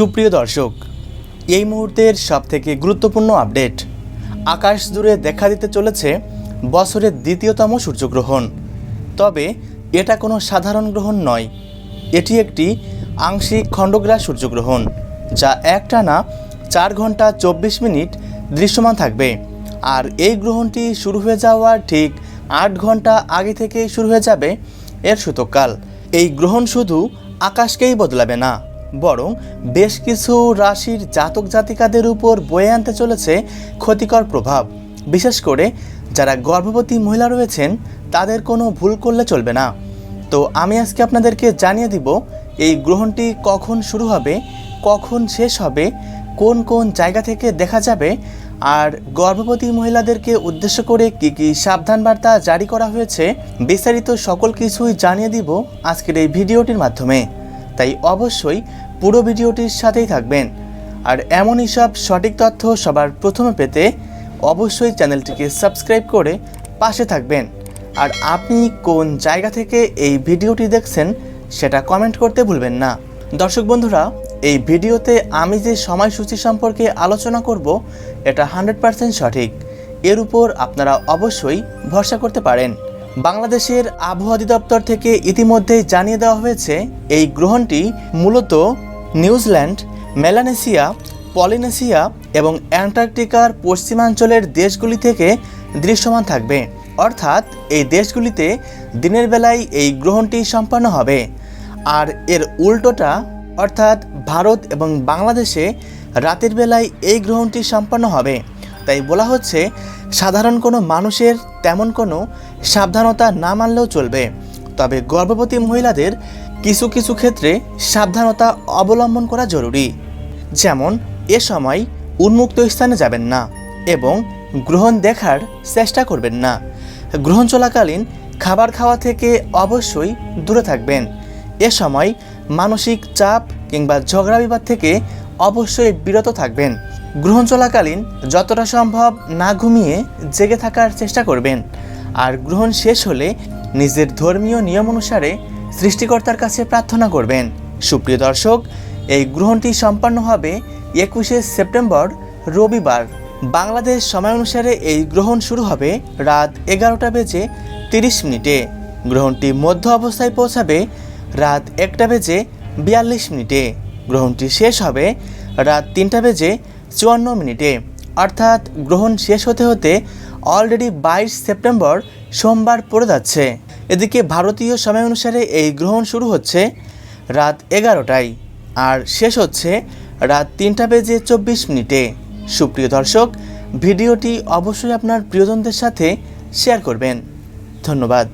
সুপ্রিয় দর্শক, এই মুহূর্তের সবথেকে গুরুত্বপূর্ণ আপডেট, আকাশ জুড়ে দেখা দিতে চলেছে বছরের দ্বিতীয়তম সূর্যগ্রহণ। তবে এটা কোনো সাধারণ গ্রহণ নয়, এটি একটি আংশিক খণ্ডগ্রাস সূর্যগ্রহণ, যা একটানা চার ঘণ্টা চব্বিশ মিনিট দৃশ্যমান থাকবে। আর এই গ্রহণটি শুরু হয়ে যাওয়ার ঠিক আট ঘণ্টা আগে থেকেই শুরু হয়ে যাবে এর সূতককাল এই গ্রহণ শুধু আকাশকেই বদলাবে না বরং বেশ কিছু রাশির জাতক জাতিকাদের উপর বয়ে আনতে চলেছে ক্ষতিকর প্রভাব। বিশেষ করে যারা গর্ভবতী মহিলা রয়েছেন, তাদের কোনো ভুল করলে চলবে না। তো আমি আজকে আপনাদেরকে জানিয়ে দিব, এই গ্রহণটি কখন শুরু হবে, কখন শেষ হবে, কোন কোন জায়গা থেকে দেখা যাবে, আর গর্ভবতী মহিলাদেরকে উদ্দেশ্য করে কি কি সাবধান বার্তা জারি করা হয়েছে, বিস্তারিত সকল কিছুই জানিয়ে দিব আজকের এই ভিডিওটির মাধ্যমে। তাই অবশ্যই পুরো ভিডিওটির সাথেই থাকবেন। আর এমনই সব সঠিক তথ্য সবার প্রথমে পেতে অবশ্যই চ্যানেলটিকে সাবস্ক্রাইব করে পাশে থাকবেন। আর আপনি কোন জায়গা থেকে এই ভিডিওটি দেখছেন সেটা কমেন্ট করতে ভুলবেন না। দর্শক বন্ধুরা, এই ভিডিওতে আমি যে সময়সূচি সম্পর্কে আলোচনা করব, এটা হান্ড্রেড পারসেন্ট সঠিক। এর উপর আপনারা অবশ্যই ভরসা করতে পারেন। বাংলাদেশের আবহাওয়া অধিদপ্তর থেকে ইতিমধ্যেই জানিয়ে দেওয়া হয়েছে, এই গ্রহণটি মূলত নিউজিল্যান্ড মেলানেসিয়া পলিনেসিয়া এবং অ্যান্টার্কটিকার পশ্চিমাঞ্চলের দেশগুলি থেকে দৃশ্যমান থাকবে। অর্থাৎ এই দেশগুলিতে দিনের বেলায় এই গ্রহণটি সম্পন্ন হবে। আর এর উল্টোটা, অর্থাৎ ভারত এবং বাংলাদেশে রাতের বেলায় এই গ্রহণটি সম্পন্ন হবে। তাই বলা হচ্ছে, সাধারণ কোনো মানুষের তেমন কোনো সাবধানতা না মানলেও চলবে। তবে গর্ভবতী মহিলাদের কিছু কিছু ক্ষেত্রে সাবধানতা অবলম্বন করা জরুরি। যেমন, এ সময় উন্মুক্ত স্থানে যাবেন না এবং গ্রহণ দেখার চেষ্টা করবেন না। গ্রহণ চলাকালীন খাবার খাওয়া থেকে অবশ্যই দূরে থাকবেন। এ সময় মানসিক চাপ কিংবা ঝগড়া বিবাদ থেকে অবশ্যই বিরত থাকবেন। গ্রহণ চলাকালীন যতটা সম্ভব না ঘুমিয়ে জেগে থাকার চেষ্টা করবেন। আর গ্রহণ শেষ হলে নিজের ধর্মীয় নিয়ম অনুসারে সৃষ্টিকর্তার কাছে প্রার্থনা করবেন। সুপ্রিয় দর্শক, এই গ্রহণটি সম্পন্ন হবে একুশে সেপ্টেম্বর, রবিবার। বাংলাদেশ সময় অনুসারে এই গ্রহণ শুরু হবে রাত এগারোটা বেজে তিরিশ মিনিটে। গ্রহণটি মধ্য অবস্থায় পৌঁছাবে রাত একটা বেজে বিয়াল্লিশ মিনিটে। গ্রহণটি শেষ হবে রাত তিনটা বেজে চুয়ান্ন মিনিটে। অর্থাৎ গ্রহণ শেষ হতে হতে অলরেডি বাইশ সেপ্টেম্বর সোমবার পড়ে যাচ্ছে। এদিকে ভারতীয় সময় অনুসারে এই গ্রহণ শুরু হচ্ছে রাত এগারোটায় আর শেষ হচ্ছে রাত তিনটা বেজে চব্বিশ মিনিটে। সুপ্রিয় দর্শক, ভিডিওটি অবশ্যই আপনার প্রিয়জনদের সাথে শেয়ার করবেন। ধন্যবাদ।